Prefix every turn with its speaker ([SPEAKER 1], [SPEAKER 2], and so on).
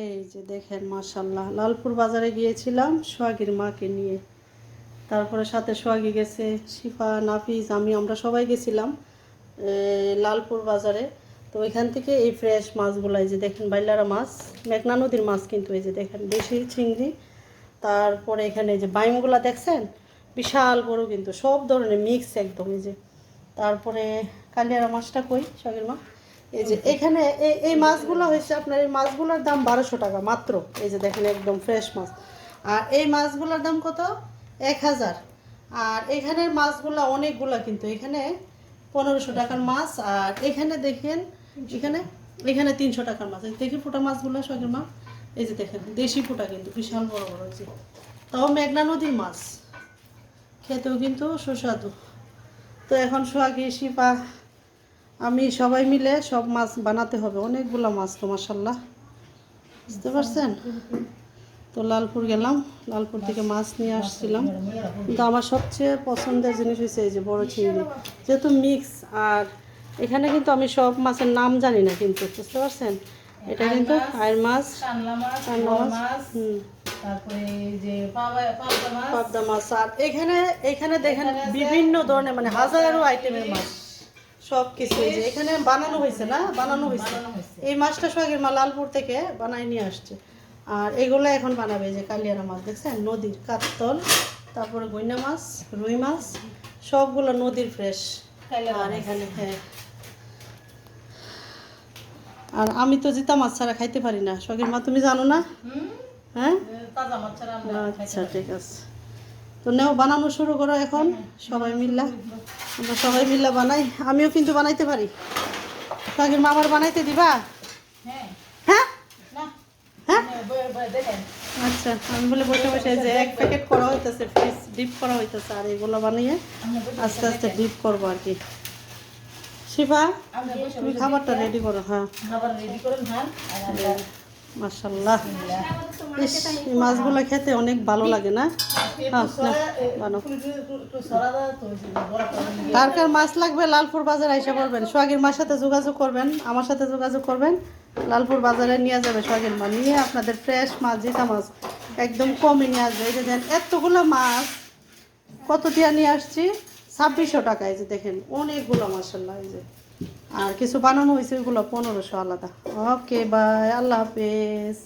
[SPEAKER 1] এই যে দেখেন মাশাল্লাহ লালপুর বাজারে গিয়েছিলাম সোহাগীর মাকে নিয়ে। তারপরে সাথে সোহাগী গেছে, শিফা নাফিজ আমি, আমরা সবাই গেছিলাম লালপুর বাজারে। তো ওইখান থেকে এই ফ্রেশ মাছগুলো, এই যে দেখেন বাইলারা মাছ, মেঘনা নদীর মাছ কিন্তু এই যে দেখেন, দেশি চিংড়ি। তারপরে এখানে এই যে বাইমগুলো দেখছেন, বিশাল বড় কিন্তু, সব ধরনের মিক্স একদম এই যে। তারপরে কালিয়ারা মাছটা কই, সোহাগীর মা? এই যে এখানে এই মাছগুলো হয়েছে আপনার, এই মাছগুলোর দাম বারোশো টাকা মাত্র। এই যে দেখেন একদম ফ্রেশ মাছ। আর এই মাছগুলোর দাম কত? এক হাজার। আর এখানের মাছগুলো অনেকগুলো কিন্তু, এখানে পনেরোশো টাকার মাছ, আর এখানে দেখেন, এখানে এখানে তিনশো টাকার মাছ। দেখি ফোটা মাছগুলো শখের মাছ এই যে দেখেন, দেশি ফোটা কিন্তু, বিশাল বড় বড় যে। তাও মেঘনা নদীর মাছ। খেতেও কিন্তু সুস্বাদু। তো এখন সোহাগী, শিপা আমি সবাই মিলে সব মাছ বানাতে হবে। অনেকগুলো মাছ তো মাসাল্লাহ বুঝতে পারছেন? তো লালপুর গেলাম লালপুর থেকে মাছ নিয়ে আসছিলাম। কিন্তু আমার সবচেয়ে পছন্দের জিনিস হয়েছে এই যে বড় চিংড়ি। যেহেতু মিক্স আর এখানে কিন্তু আমি সব মাছের নাম জানি না কিন্তু বুঝতে পারছেন? এটা কিন্তু আয়ের মাছ
[SPEAKER 2] মাছ তারপরে যে মাছ।
[SPEAKER 1] পাবদা মাছ আর এখানে এখানে দেখেন বিভিন্ন ধরনের মানে হাজারো আইটেমের মাছ। সব কিছু যে এখানে বানানো হয়েছে না? বানানো হয়েছে। এই মাছটা সোহাগের মা লালপুর থেকে বানাই নিয়ে আসছে। আর এগুলো এখন বানাবে যে কালিয়ারা মাছ দেখছেন? নদীর কাতল তারপরে গইনা মাছ রুই মাছ সবগুলো নদীর ফ্রেশ আর এখানে হ্যাঁ। আর আমি তো জিতা মাছ ছাড়া খাইতে পারি না। শখের মা তুমি জানো না? হ্যাঁ?
[SPEAKER 2] এ, তাজা মাছ ছাড়া আমরা
[SPEAKER 1] আচ্ছা ঠিক আছে। তো নেও বানানো শুরু করো এখন সবাই মিল্লা। আমরা সবাই মিল্লা বানাই। আমিও কিন্তু বানাইতে পারি। কাকির মামার বানাইতে দিবা?
[SPEAKER 2] হ্যাঁ।
[SPEAKER 1] হ্যাঁ?
[SPEAKER 2] না।
[SPEAKER 1] হ্যাঁ?
[SPEAKER 2] হ্যাঁ,
[SPEAKER 1] আচ্ছা আমি বলে বসে বসে যে এক প্যাকেট করা হইতেছে ফ্রিজ ডিপ করা হইতেছে আর এগুলো বানিয়ে আস্তে আস্তে ডিপ করব আর কি। শিফা তুমি খাবারটা রেডি করো হ্যাঁ।
[SPEAKER 2] খাবার রেডি করেন খান
[SPEAKER 1] মার্শাল্লাহ ইস, এই মাছগুলো খেতে অনেক ভালো লাগে না? হ্যাঁ, করে। কার মাছ লাগবে লালপুর বাজারে এসে করবেন সোহাগের মার সাথে যোগাযোগ করবেন আমার সাথে যোগাযোগ করবেন। লালপুর বাজারে নিয়ে যাবে সোহাগের মা। নিয়ে আপনাদের ফ্রেশ মাছ জিতা মাছ একদম কমে নিয়ে আসবে। এই যে দেন এতগুলো মাছ কত দিয়া নিয়ে আসছি? ছাব্বিশশো টাকা এই যে দেখেন অনেকগুলো মাসাল্লাহ এই যে। আর কিছু বানানো হয়েছে ওইগুলো পনেরোশো আলাদা। ওকে বাই আল্লাহ হাফেজ।